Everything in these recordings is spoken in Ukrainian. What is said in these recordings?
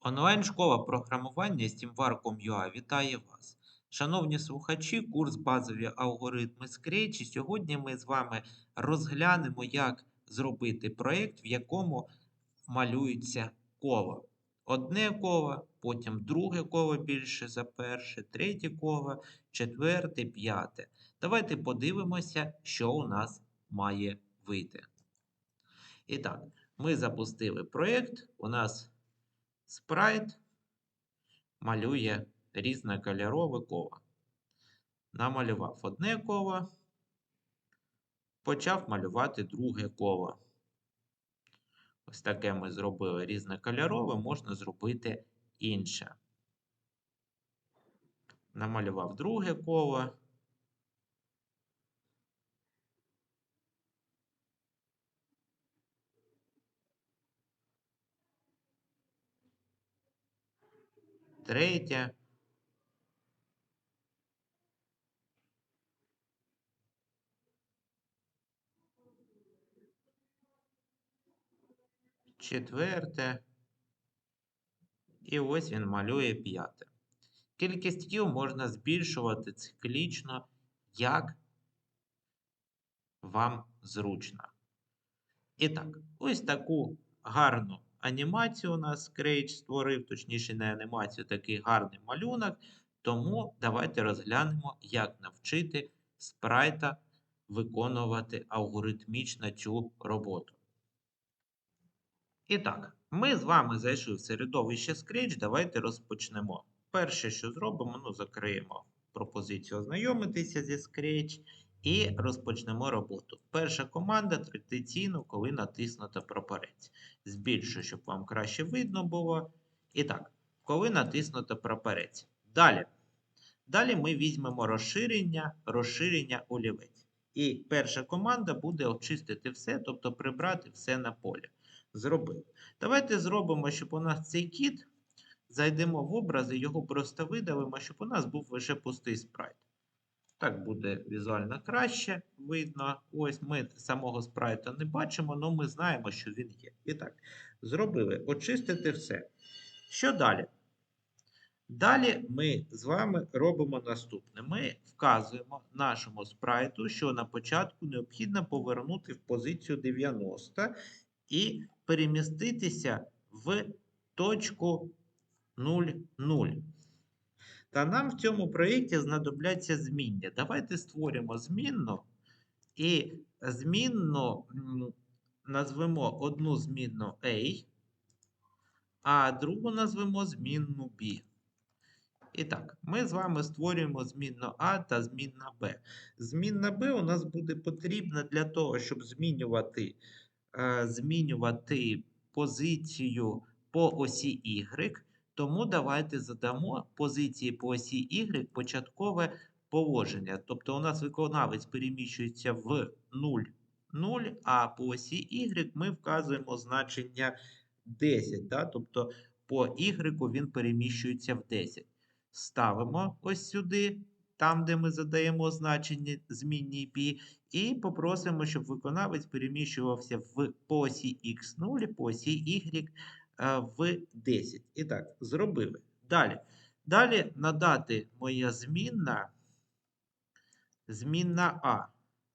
Онлайн-школа програмування SteamVar.com.ua вітає вас. Шановні слухачі, курс базові алгоритми Scratch. І сьогодні ми з вами розглянемо, як зробити проєкт, в якому малюється коло. Одне коло, потім друге коло більше за перше, третє коло, четверте, п'яте. Давайте подивимося, що у нас має вийти. І так, ми запустили проєкт. У нас спрайт малює різнокольорове коло. Намалював одне коло, почав малювати друге коло. Ось таке ми зробили різнокольорове, можна зробити інше. Намалював друге коло. Третє. Четверте. І ось він малює п'яте. Кількість кіл можна збільшувати циклічно, як вам зручно. І так, ось таку гарну анімацію у нас Scratch створив, точніше, не анімацію, такий гарний малюнок. Тому давайте розглянемо, як навчити спрайта виконувати алгоритмічно цю роботу. І так, ми з вами зайшли в середовище Scratch. Давайте розпочнемо. Перше, що зробимо, ну, закриємо пропозицію ознайомитися зі Scratch і розпочнемо роботу. Перша команда традиційно, коли натиснуто прапорець. Збільшую, щоб вам краще видно було. І так, коли натиснуто прапорець. Далі. Далі ми візьмемо розширення, розширення олівець. І перша команда буде очистити все, тобто прибрати все на полі. Зробили. Давайте зробимо, щоб у нас цей кіт. Зайдемо в образи, його просто видалимо, щоб у нас був лише пустий спрайт. Так буде візуально краще видно. Ось ми самого спрайта не бачимо, але ми знаємо, що він є. І так, зробили очистити все. Що далі? Далі ми з вами робимо наступне. Ми вказуємо нашому спрайту, що на початку необхідно повернути в позицію 90 і переміститися в точку 0,0. Та нам в цьому проєкті знадобляться зміння. Давайте створимо змінну і змінну назвемо одну змінну A, а другу назвемо змінну B. І так, ми з вами створюємо змінну А та змінна Б. Змінна Б у нас буде потрібна для того, щоб змінювати, е, змінювати позицію по осі Y. Тому давайте задамо позиції по осі Y початкове положення. Тобто у нас виконавець переміщується в 0, 0, а по осі Y ми вказуємо значення 10. Да? Тобто по Y він переміщується в 10. Ставимо ось сюди, там, де ми задаємо значення змінній π, і попросимо, щоб виконавець переміщувався в по осі X0, по осі Y в 10. І так, зробили. Далі. Далі надати моя змінна, змінна А.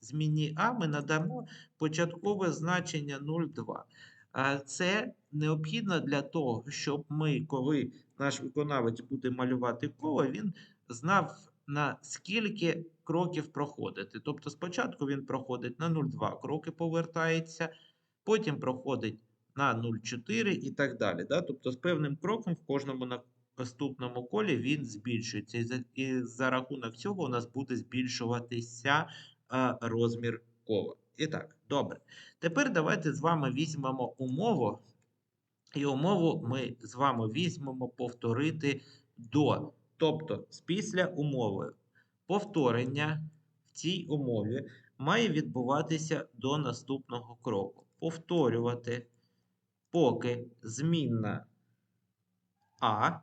Змінні А ми надамо початкове значення 0,2. Це необхідно для того, щоб ми, коли наш виконавець буде малювати коло, він знав, на скільки кроків проходити. Тобто, спочатку він проходить на 0,2 кроки, повертається, потім проходить на 0,4 і так далі. Да? Тобто, з певним кроком в кожному наступному колі він збільшується. І за, і за рахунок цього у нас буде збільшуватися а, розмір кола. І так, добре. Тепер давайте з вами візьмемо умову. І умову ми з вами візьмемо повторити до. Тобто, після умови повторення в цій умові має відбуватися до наступного кроку. Повторювати поки змінна А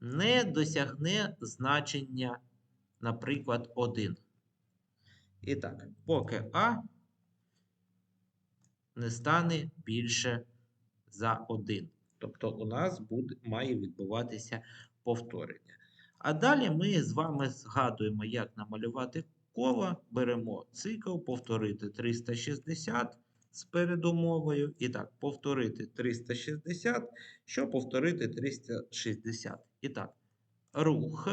не досягне значення, наприклад, 1. І так, поки А не стане більше за 1. Тобто у нас буде, має відбуватися повторення. А далі ми з вами згадуємо, як намалювати коло. Беремо цикл, повторити 360 з передумовою. І так, повторити 360, щоб повторити 360. І так, рух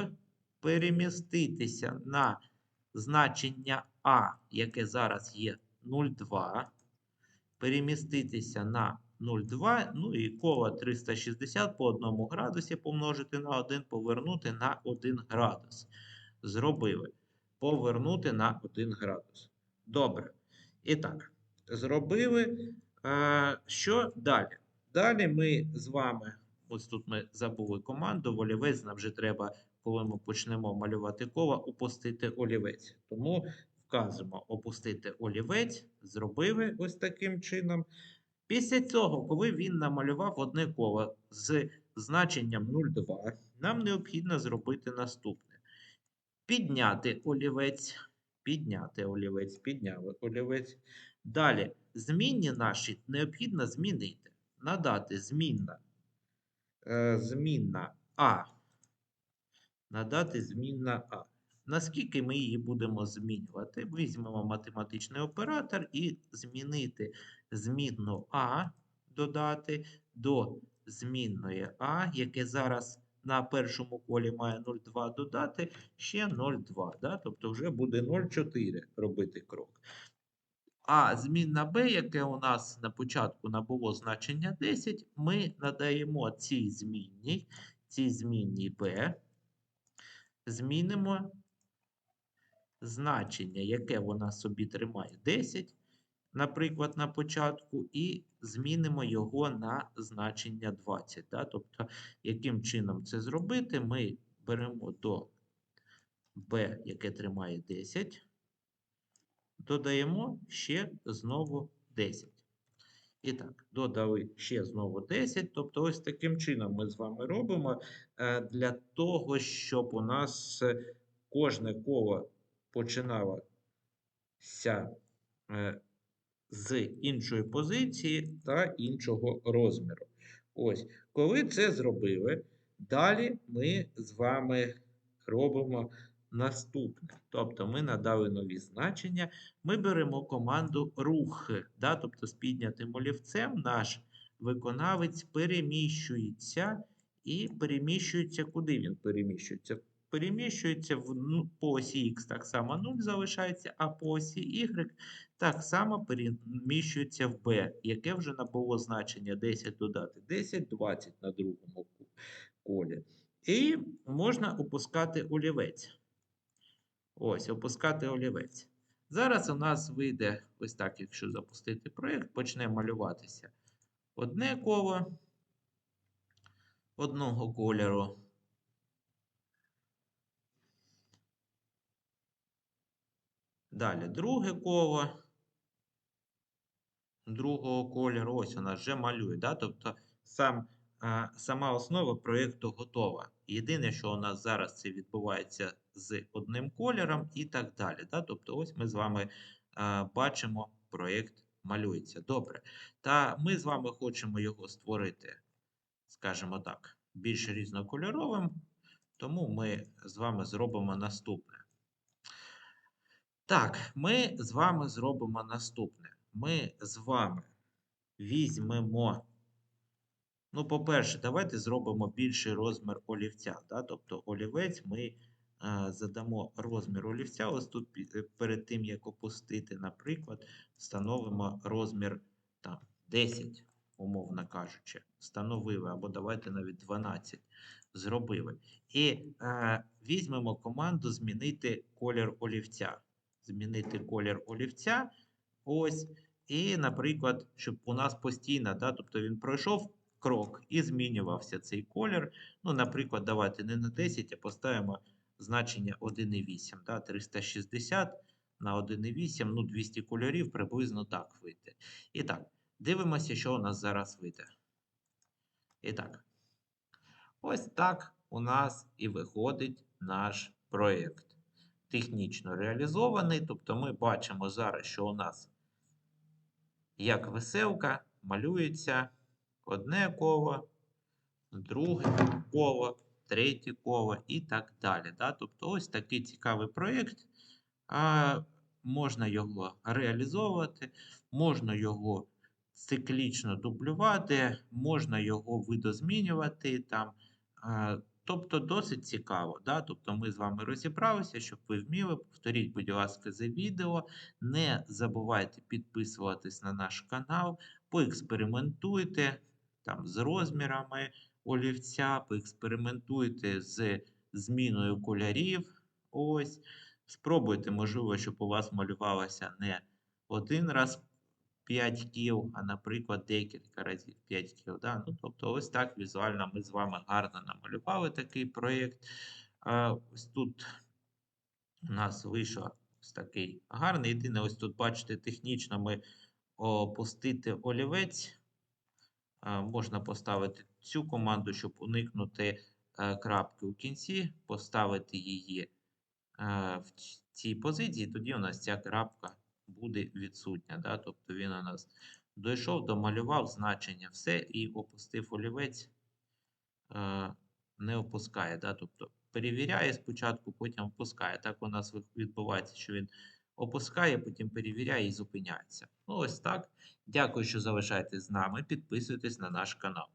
переміститися на значення А, яке зараз є 0,2. Переміститися на 0,2, ну і коло 360 по 1 градусі помножити на 1, повернути на 1 градус. Зробили. Повернути на 1 градус. Добре. І так, зробили. Що далі? Далі ми з вами, ось тут ми забули команду, олівець нам вже треба, коли ми почнемо малювати коло, опустити олівець. Тому вказуємо опустити олівець, зробили ось таким чином. Після цього, коли він намалював одне коло з значенням 0,2, нам необхідно зробити наступне: підняти олівець, підняти олівець, підняли олівець. Далі, змінні наші необхідно змінити. Надати змінна, е, змінна А. Надати змінна А. Наскільки ми її будемо змінювати? Візьмемо математичний оператор і змінити змінну А додати до змінної А, яке зараз на першому колі має 0,2 додати ще 0,2. Да? Тобто вже буде 0,4 робити крок. А змінна b, яке у нас на початку набуло значення 10, ми надаємо цій змінній, цій змінній b, змінимо значення, яке вона собі тримає 10, наприклад, на початку, і змінимо його на значення 20. Да? Тобто, яким чином це зробити, ми беремо до b, яке тримає 10, додаємо ще знову 10. І так, додали ще знову 10. Тобто, ось таким чином ми з вами робимо е, для того, щоб у нас кожне коло починалося е, з іншої позиції та іншого розміру. Ось, коли це зробили, далі ми з вами робимо наступне. Тобто ми надали нові значення, ми беремо команду рух, да? тобто з піднятим олівцем наш виконавець переміщується і переміщується, куди він переміщується? Переміщується в, ну, по осі Х так само 0 залишається, а по осі Y так само переміщується в B, яке вже набуло значення 10 додати 10, 20 на другому колі. І можна опускати олівець. Ось, опускати олівець. Зараз у нас вийде ось так, якщо запустити проєкт, почне малюватися одне коло одного кольору. Далі друге коло другого кольору. Ось у нас вже малює. Да? Тобто сам, сама основа проєкту готова. Єдине, що у нас зараз це відбувається з одним кольором і так далі. Да? Тобто, ось ми з вами бачимо, проєкт малюється. Добре. Та ми з вами хочемо його створити, скажімо так, більш різнокольоровим. Тому ми з вами зробимо наступне. Так, ми з вами зробимо наступне. Ми з вами візьмемо. Ну, по-перше, давайте зробимо більший розмір олівця. Да? Тобто олівець ми а, задамо розмір олівця. Ось тут е, перед тим, як опустити, наприклад, встановимо розмір там, 10, умовно кажучи. Встановили, або давайте навіть 12 зробили. І а, візьмемо команду змінити колір олівця змінити колір олівця. Ось. І, наприклад, щоб у нас постійно, да, тобто він пройшов крок і змінювався цей колір. Ну, наприклад, давайте не на 10, а поставимо значення 1,8. Да, 360 на 1,8, ну, 200 кольорів приблизно так вийде. І так, дивимося, що у нас зараз вийде. І так, ось так у нас і виходить наш проєкт технічно реалізований. Тобто ми бачимо зараз, що у нас як веселка малюється одне коло, друге коло, третє коло і так далі. Да? Тобто ось такий цікавий проєкт. Можна його реалізовувати, можна його циклічно дублювати, можна його видозмінювати там. Тобто досить цікаво. Да? Тобто ми з вами розібралися, щоб ви вміли. Повторіть, будь ласка, за відео. Не забувайте підписуватись на наш канал, поекспериментуйте там, з розмірами олівця, поекспериментуйте з зміною кольорів. Ось. Спробуйте, можливо, щоб у вас малювалося не один раз 5 кіл, а, наприклад, декілька разів 5 кіл. Да? Ну, тобто, ось так візуально ми з вами гарно намалювали такий проєкт. Ось тут у нас вийшов ось такий гарний. Єдине, ось тут, бачите, технічно ми опустити олівець. А, Можна поставити цю команду, щоб уникнути е, крапки у кінці, поставити її е, в цій позиції, тоді у нас ця крапка буде відсутня. Да? Тобто він у нас дійшов, домалював значення все і опустив олівець, е, не опускає. Да? Тобто перевіряє спочатку, потім опускає. Так у нас відбувається, що він опускає, потім перевіряє і зупиняється. Ну, ось так. Дякую, що залишаєтесь з нами. Підписуйтесь на наш канал.